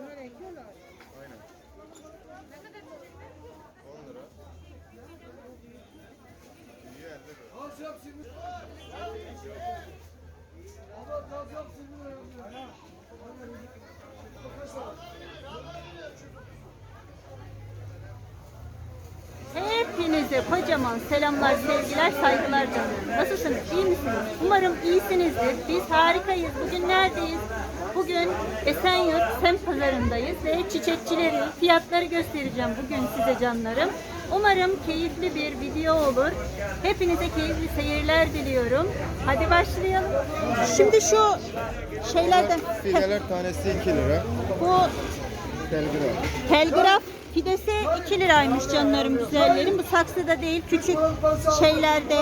Aynen. 10 lira. İyi 50 lira. Az yap şimdi. Allah az yap şimdi. Hepinize kocaman selamlar, sevgiler, saygılar canım. Nasılsınız? İyi misiniz? Umarım iyisinizdir. Biz harikayız. Bugün neredeyiz? Bugün Esenyurt Semt Pazarındayız ve çiçekçileri, fiyatları göstereceğim bugün size canlarım. Umarım keyifli bir video olur. Hepinize keyifli seyirler diliyorum. Hadi başlayalım. Şimdi şu şeylerden Fideler tanesi 2 lira. bu Telgraf. Telgraf fidesi 2 liraymış canlarım güzellerim. Bu saksıda değil küçük şeylerde.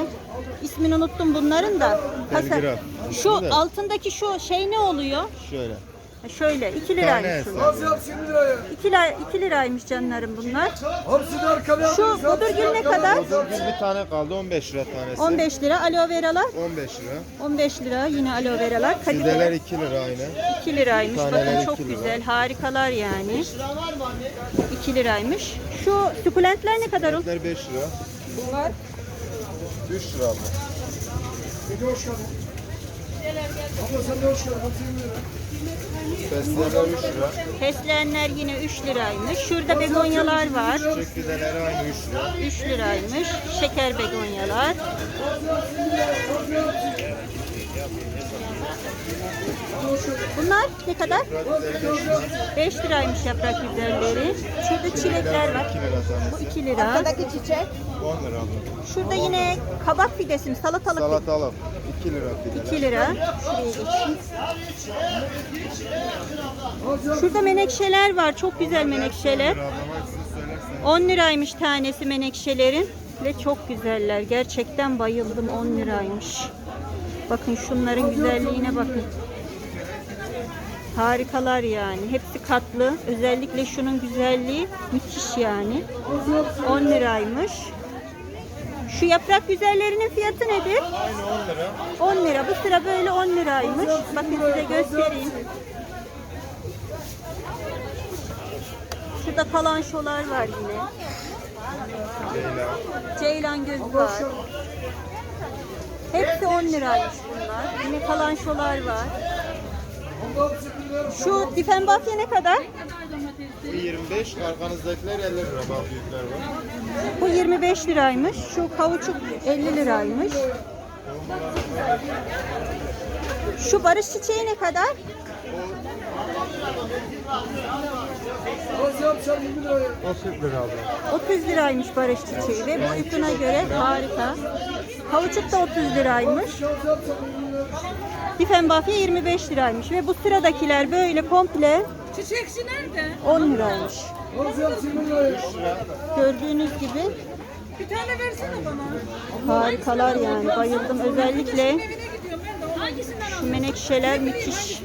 İsmini unuttum bunların da. Telgraf. Şu da- altındaki şu şey ne oluyor? Şöyle. Ha, Şöyle 2 liraymış bunlar. Az yap şimdi liraya. 2 lira, 2 liraymış canlarım bunlar. Hepsini arkaya Şu alıyoruz, budur hepsini gül ne arkaya kadar? alıyoruz. Bir tane kaldı 15 lira tanesi. 15 lira. Aloe veralar 15 lira. 15 lira. Yine aloe veralar. Fideler Kadifeler 2 lira aynı. 2 liraymış. Taneler Bakın çok iki lira. güzel. Harikalar yani. 2 liraymış. Şu sukulentler ne kadar olur? Fideler 5 lira. Bunlar 3 lira abla. Bir de hoş geldin. Abla sen de hoş geldin. Lira. Fesleğenler 3 lira. Fesleğenler yine 3 liraymış. Şurada begonyalar var. Küçük fideler aynı 3 lira. 3 liraymış. Şeker begonyalar. Bunlar ne kadar? Fideler 5 lira. 5 liraymış yaprak biberleri. Şurada çilekler var. 2 lira Bu tanesi. 2 lira. 10 lira abla. Şurada yine kabak fidesi mi? Salatalık. Salatalık 2 lira fideler. 2 lira. Şuraya geçeyim. Şurada menekşeler var. Çok güzel menekşeler. Bir ablam hepsini söylersen. 10 liraymış tanesi menekşelerin ve çok güzeller. Gerçekten bayıldım 10 liraymış. Bakın şunların güzelliğine bakın. Harikalar yani. Hepsi katlı. Özellikle şunun güzelliği müthiş yani. 10 liraymış. Şu yaprak güzellerinin fiyatı nedir? Aynı 10 lira. 10 lira. Bu sıra böyle 10 liraymış. Bakın size göstereyim. Şurada kalanşolar var yine. Leyla. Ceylan gözü var. Hepsi 10 liraymış bunlar. Yine var. Hepsi bir lira. Şu difenbafya ne kadar? Bu 25, arkanızdakiler 50 lira. Bak büyükler var. Bu 25 liraymış. Şu kavuçuk 50 liraymış. Şu barış çiçeği ne kadar? O 40 lira abla. 30 liraymış barış çiçeği ve boyutuna göre harika. Kavuçuk da 30 liraymış. Difenbafya 25 liraymış ve bu sıradakiler böyle komple Çiçekçi nerede? 10 liraymış. Gördüğünüz gibi Bir tane versene bana. harikalar yani bayıldım. Özellikle şu menekşeler müthiş.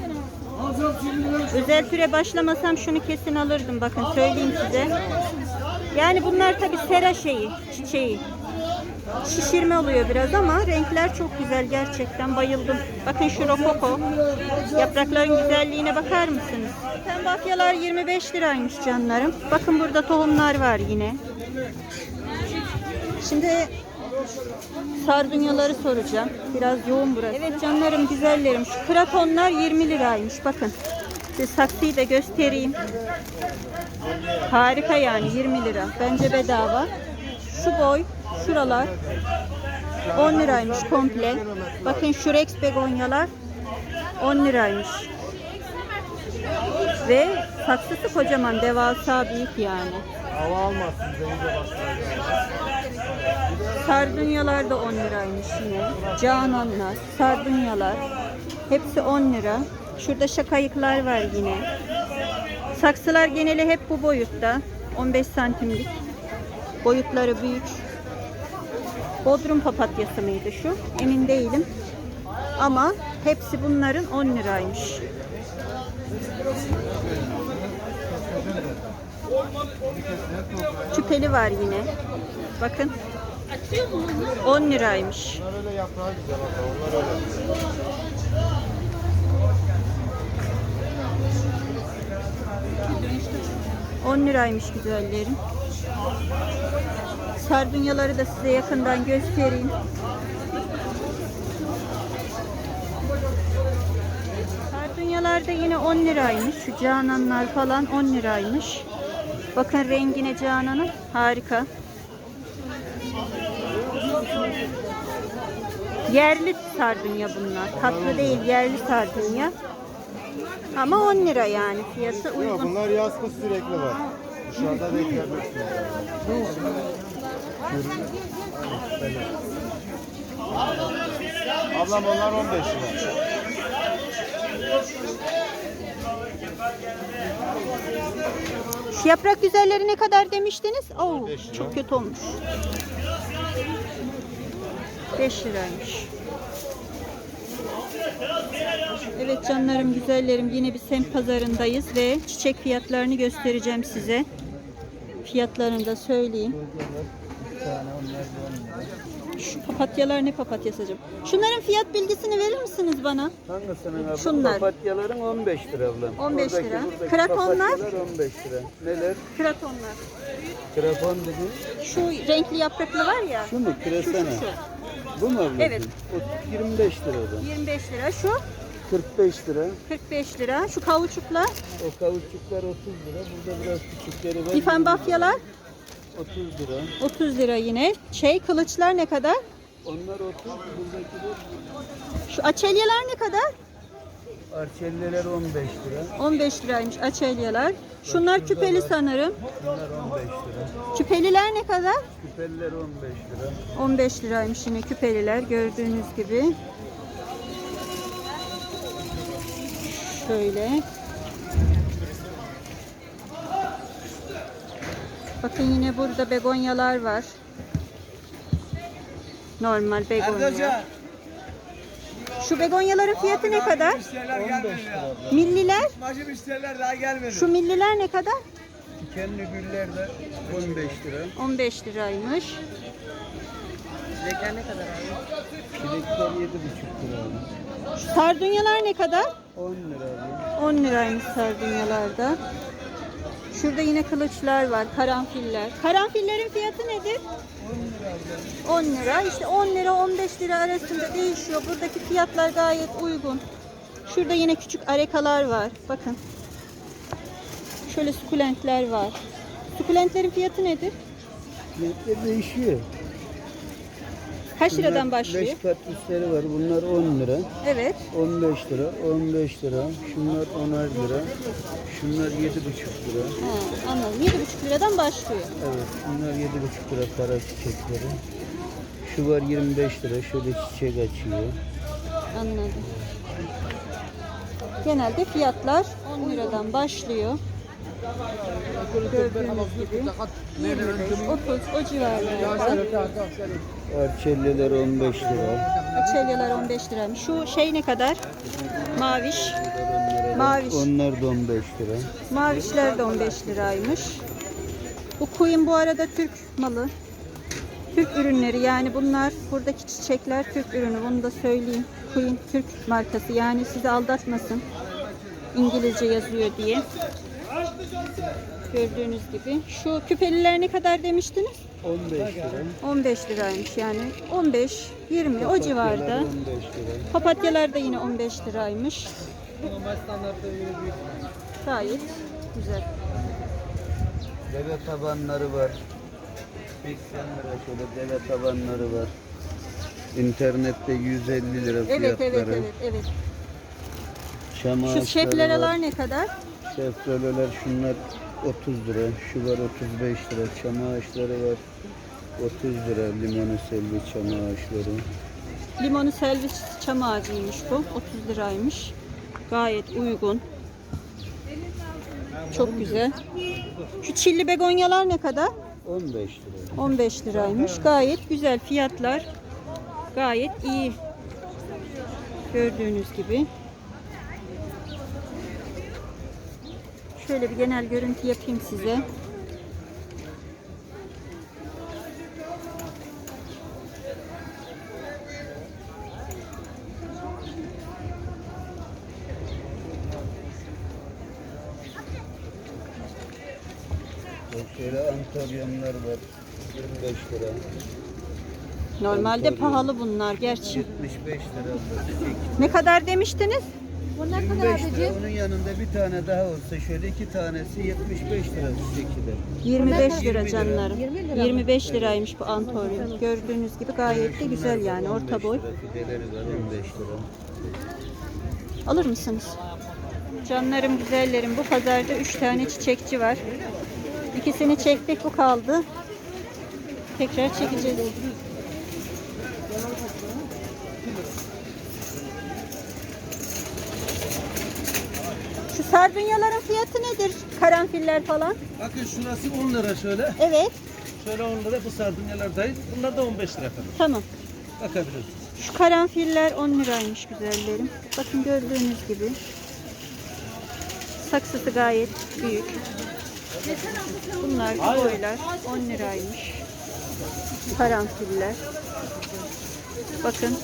Özel türe başlamasam şunu kesin alırdım. Bakın söyleyeyim size. Yani bunlar tabi sera şeyi, çiçeği. Şişirme oluyor biraz ama renkler çok güzel gerçekten bayıldım. Bakın şu rokoko. Yaprakların güzelliğine bakar mısınız? Pembafyalar 25 liraymış canlarım. Bakın burada tohumlar var yine. Şimdi sardunyaları soracağım. Biraz yoğun burası. Evet canlarım güzellerim. Şu kratonlar 20 liraymış. Bakın. Size saksıyı da göstereyim. Harika yani 20 lira. Bence bedava. Şu boy, şuralar 10 liraymış komple. Bakın şu Rex begonyalar 10 liraymış. Ve saksısı kocaman, devasa büyük yani. Hava almazsın. Denize. Sardunyalar da 10 liraymış yine. Cananlar, sardunyalar. Hepsi 10 lira. Şurada şakayıklar var yine. Saksılar geneli hep bu boyutta. 15 santimlik. Boyutları büyük. Bodrum papatyası mıydı şu? Emin değilim. Ama hepsi bunların 10 liraymış. Küpeli var yine. Bakın. 10 liraymış. 10 liraymış güzellerim. Sardunyaları da size yakından göstereyim. Sardunyalar da yine 10 liraymış. Şu cananlar falan 10 liraymış. Bakın rengine cananın harika. Yerli sardunya bunlar. Tatlı değil yerli sardunya. Ama 10 lira yani fiyatı Yok uygun. bunlar yaz sürekli var. Dışarıda bekleyebilirsiniz. Ablam onlar 15 lira. Şu yaprak güzelleri ne kadar demiştiniz? Oo, Beş lira. çok kötü olmuş. 5 liraymış. Evet canlarım güzellerim yine bir semt pazarındayız ve çiçek fiyatlarını göstereceğim size. Fiyatlarını da söyleyeyim. Şu papatyalar ne papatyası acaba? Şunların fiyat bilgisini verir misiniz bana? Hangisinin abla? Şunlar. Papatyaların 15 lira abla. 15 Oradaki, lira. Kratonlar? Papatyalar 15 lira. Neler? Kratonlar. Krapon dedi. Şu renkli yapraklı var ya. Şu mu? Şu şu Kresene. şu. Bu mu abla? Evet. O 25 lira da. 25 lira. Şu 45 lira. 45 lira. Şu kauçuklar. O kavuççuklar 30 lira. Burada biraz küçükleri var. Difen bafyalar 30 lira. 30 lira yine. Şey kılıçlar ne kadar? Onlar 30. Buradaki de Şu açelyeler ne kadar? arçelleler 15 lira. 15 liraymış açelyeler. Şunlar küpeli sanırım. Bunlar 15 lira. Küpeliler ne kadar? Küpeller 15 lira. 15 liraymış yine küpeliler gördüğünüz gibi. Şöyle. Bakın yine burada begonyalar var. Normal begonya. Şu begonyaların fiyatı ne kadar? Müşteriler gelmedi ya. Milliler? Macı müşteriler daha gelmedi. Şu milliler ne kadar? Kendi güller de 15 lira. 15 liraymış. Çilekler 7,5 lira abi. Şu sardunyalar ne kadar? 10 lira abi. 10 liraymış sardunyalarda. Şurada yine kılıçlar var, karanfiller. Karanfillerin fiyatı nedir? 10 lira. İşte 10 lira 15 lira arasında değişiyor. Buradaki fiyatlar gayet uygun. Şurada yine küçük arekalar var. Bakın. Şöyle sukulentler var. Sukulentlerin fiyatı nedir? Renkler değişiyor. Kaç liradan başlıyor? 5 katlüsleri var. Bunlar 10 lira. Evet. 15 lira, 15 lira. Şunlar 10'ar lira. Şunlar 7,5 lira. Ha, anladım. 7,5 liradan başlıyor. Evet, şunlar 7,5 lira para çiçekleri. Şu var 25 lira. Şöyle çiçek açıyor. Anladım. Genelde fiyatlar 10 liradan başlıyor. Gördüğünüz gibi 25, 30 o civarlarda. Arçelliler 15 lira. Açelyalar 15 liraymış. Şu şey ne kadar? Maviş. Maviş. Onlar da 15 lira. Mavişler de 15 liraymış. Bu koyun bu arada Türk malı. Türk ürünleri yani bunlar buradaki çiçekler Türk ürünü bunu da söyleyeyim. Queen Türk markası yani sizi aldatmasın. İngilizce yazıyor diye. Gördüğünüz gibi. Şu küpeliler ne kadar demiştiniz? 15 lira. 15 liraymış yani. 15, 20 o civarda. 15 lira. Papatyalar da yine 15 liraymış. Gayet güzel. Deve tabanları var. 80 lira şöyle deve tabanları var. İnternette 150 lira Evet fiyatları. evet evet evet. Çam Şu var. ne kadar? Şefreleler şunlar 30 lira. Şu var 35 lira. Çam ağaçları var. 30 lira limonu selvi çam ağaçları. Limonu selvi çam ağacıymış bu. 30 liraymış. Gayet uygun. Çok güzel. Şu çilli begonyalar ne kadar? 15 lira. 15 liraymış. Gayet güzel fiyatlar. Gayet iyi. Gördüğünüz gibi. Şöyle bir genel görüntü yapayım size. Şöyle antalyamlar var. 25 lira. Normalde Antalya. pahalı bunlar gerçi. 75 lira. Ne kadar demiştiniz? 25 lira. Onun yanında bir tane daha olsa şöyle iki tanesi 75 lira çiçek de. 25 lira 20 lira. canlarım. 25 liraymış bu antoryum. Gördüğünüz gibi gayet de güzel yani orta boy. 15 lira, Fideleri var 15 lira. Alır mısınız? Canlarım güzellerim bu pazarda 3 tane çiçekçi var. İkisini çektik bu kaldı. Tekrar çekeceğiz. Sardunyaların fiyatı nedir? Karanfiller falan. Bakın şurası 10 lira şöyle. Evet. Şöyle 10 lira bu sardunyalardayız. Bunlar da 15 lira efendim. Tamam. Bakabilirsiniz. Şu karanfiller 10 liraymış güzellerim. Bakın gördüğünüz gibi. Saksısı gayet büyük. Bunlar bu boylar 10 liraymış. Karanfiller. Bakın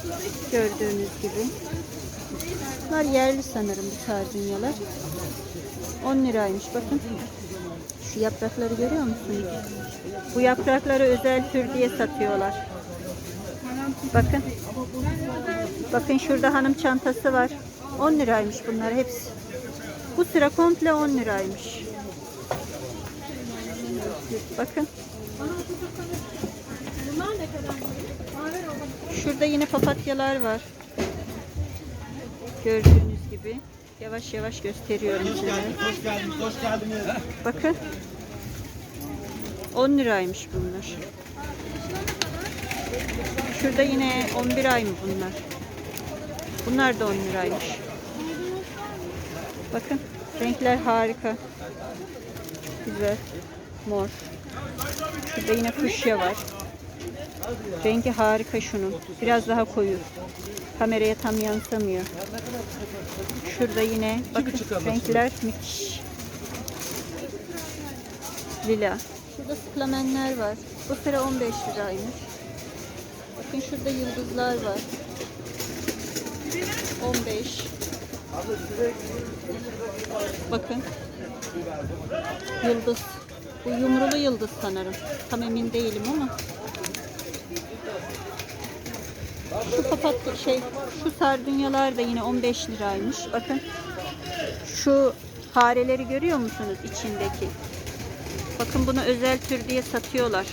gördüğünüz gibi. Bunlar yerli sanırım bu sardunyalar. 10 liraymış bakın. Şu yaprakları görüyor musunuz? Bu yaprakları özel tür diye satıyorlar. Bakın. Bakın şurada hanım çantası var. 10 liraymış bunlar hepsi. Bu sıra komple 10 liraymış. Bakın. Şurada yine papatyalar var. Gördüğünüz gibi. Yavaş yavaş gösteriyorum size. Hoş geldiniz, hoş geldiniz. Bakın. 10 liraymış bunlar. Şurada yine 11 ay mı bunlar? Bunlar da 10 liraymış. Bakın renkler harika. Güzel. Mor. Şurada yine fuşya var. Rengi harika şunun. Biraz daha koyu. Kameraya tam yansımıyor. Şurada yine bakın renkler müthiş. Lila. Şurada sıklamenler var. Bu sıra 15 liraymış. Bakın şurada yıldızlar var. 15. Bakın. Yıldız. Bu yumrulu yıldız sanırım. Tam emin değilim ama. Şu papatya şey, şu sardunyalar da yine 15 liraymış. Bakın. Şu fareleri görüyor musunuz içindeki? Bakın bunu özel tür diye satıyorlar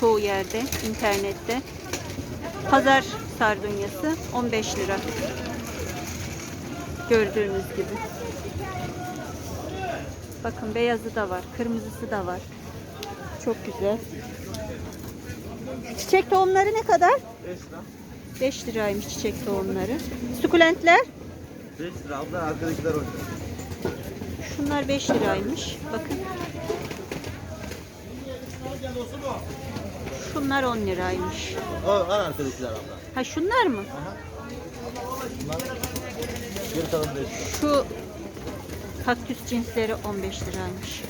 çoğu yerde internette. Pazar sardunyası 15 lira. Gördüğünüz gibi. Bakın beyazı da var, kırmızısı da var. Çok güzel. Çiçek tohumları ne kadar? 5 lira. 5 liraymış çiçek tohumları. Sukulentler? 5 lira abla arkadakiler orada. Şunlar 5 liraymış. Bakın. Şunlar 10 liraymış. O al arkadakiler abla. Ha şunlar mı? 5 lira. Şu kaktüs cinsleri 15 liraymış.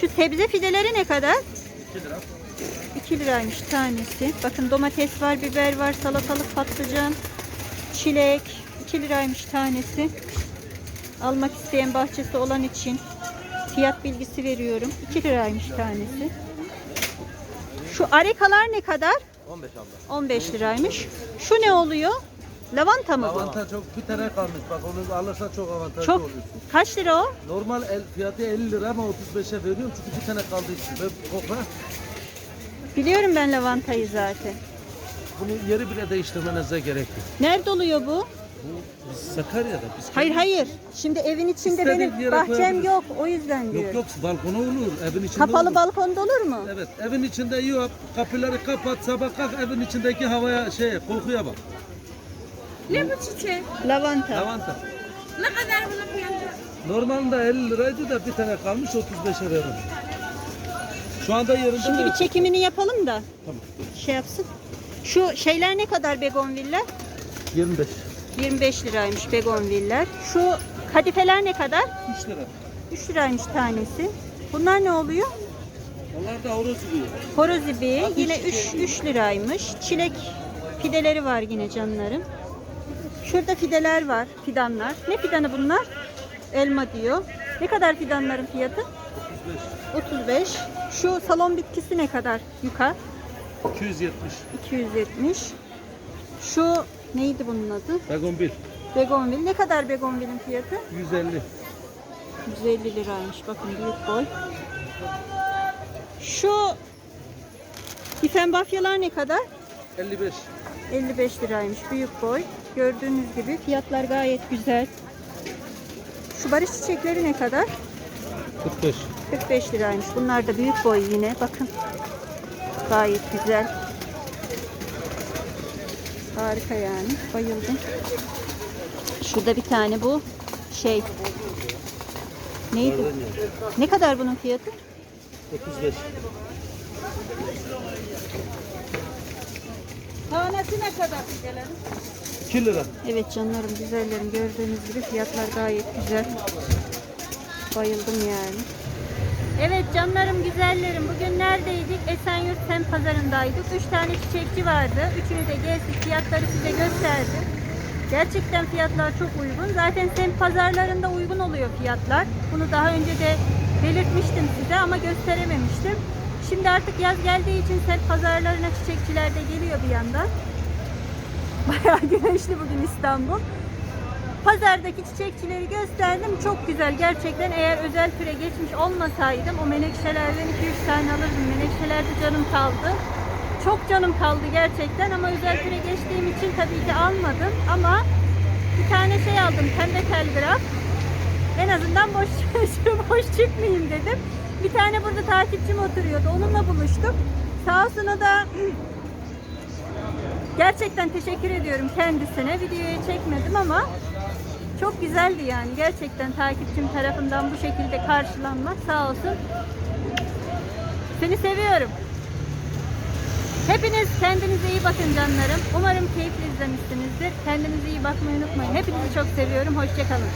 Şu sebze fideleri ne kadar? 2 lira. 2 liraymış tanesi. Bakın domates var, biber var, salatalık, patlıcan, çilek. 2 liraymış tanesi. Almak isteyen bahçesi olan için fiyat bilgisi veriyorum. 2 liraymış tanesi. Şu arekalar ne kadar? 15 abla. 15 liraymış. Şu ne oluyor? Lavanta mı bu? Avantaj çok bir tane kalmış. Bak onu alırsa çok avantajlı Çok. oluyorsun. Kaç lira o? Normal el, fiyatı 50 lira ama 35'e veriyorum çünkü bir tane kaldığı için. Ve kokla Biliyorum ben lavantayı zaten. bunu yeri bile değiştirmenize gerek yok. Nerede oluyor bu? Bu biz Sakarya'da biz Hayır hayır. Şimdi evin içinde İstediğin benim yere bahçem yok. O yüzden Yok diyorum. yok balkona olur, evin içinde Kapalı olur. balkonda olur mu? Evet, evin içinde yok. Kapıları kapat, sabah kalk evin içindeki havaya şey, kokuya bak. Ne bu çiçek? Lavanta. Lavanta. Ne kadar bunu fiyatı? Normalde 50 liraydı da bir tane kalmış 35'e veriyorum. Şu anda yerinde Şimdi bir çekimini yapalım da Tamam. şey yapsın. Şu şeyler ne kadar begonviller? 25. 25 liraymış begonviller. Şu kadifeler ne kadar? 3 lira. 3 liraymış tanesi. Bunlar ne oluyor? Onlar da horoz gibi. Horoz ibi yine 3 3 liraymış. Çilek fideleri var yine canlarım. Şurada fideler var, fidanlar. Ne fidanı bunlar? Elma diyor. Ne kadar fidanların fiyatı? 35. Şu salon bitkisi ne kadar? Yuka. 270. 270. Şu neydi bunun adı? Begonbil. Begonvil. Ne kadar begonvilin fiyatı? 150. 150 liraymış. Bakın büyük boy. Şu difenbafyalar ne kadar? 55. 55 liraymış. Büyük boy. Gördüğünüz gibi fiyatlar gayet güzel. Şu barış çiçekleri ne kadar? 45. 45 liraymış. Bunlar da büyük boy yine. Bakın. Gayet güzel. Harika yani. Bayıldım. Şurada bir tane bu şey. Neydi? Ne kadar bunun fiyatı? 35. Tanesi ne kadar gelelim? 2 lira. Evet canlarım güzellerim gördüğünüz gibi fiyatlar gayet güzel. Bayıldım yani. Evet canlarım güzellerim bugün neredeydik? Esenyurt Sem pazarındaydık. Üç tane çiçekçi vardı. Üçünü de gezdik fiyatları size gösterdim. Gerçekten fiyatlar çok uygun. Zaten Sem pazarlarında uygun oluyor fiyatlar. Bunu daha önce de belirtmiştim size ama gösterememiştim. Şimdi artık yaz geldiği için Sem pazarlarına çiçekçiler de geliyor bir yandan. Bayağı güneşli bugün İstanbul. Pazardaki çiçekçileri gösterdim. Çok güzel gerçekten. Eğer özel türe geçmiş olmasaydım o menekşelerden 2-3 tane alırdım. Menekşelerde canım kaldı. Çok canım kaldı gerçekten ama özel türe geçtiğim için tabii ki almadım. Ama bir tane şey aldım. Pembe telgraf. En azından boş boş çıkmayayım dedim. Bir tane burada takipçim oturuyordu. Onunla buluştuk. Sağ olsun o da Gerçekten teşekkür ediyorum kendisine. Videoyu çekmedim ama çok güzeldi yani. Gerçekten takipçim tarafından bu şekilde karşılanmak sağ olsun. Seni seviyorum. Hepiniz kendinize iyi bakın canlarım. Umarım keyifli izlemişsinizdir. Kendinize iyi bakmayı unutmayın. Hepinizi çok seviyorum. Hoşçakalın.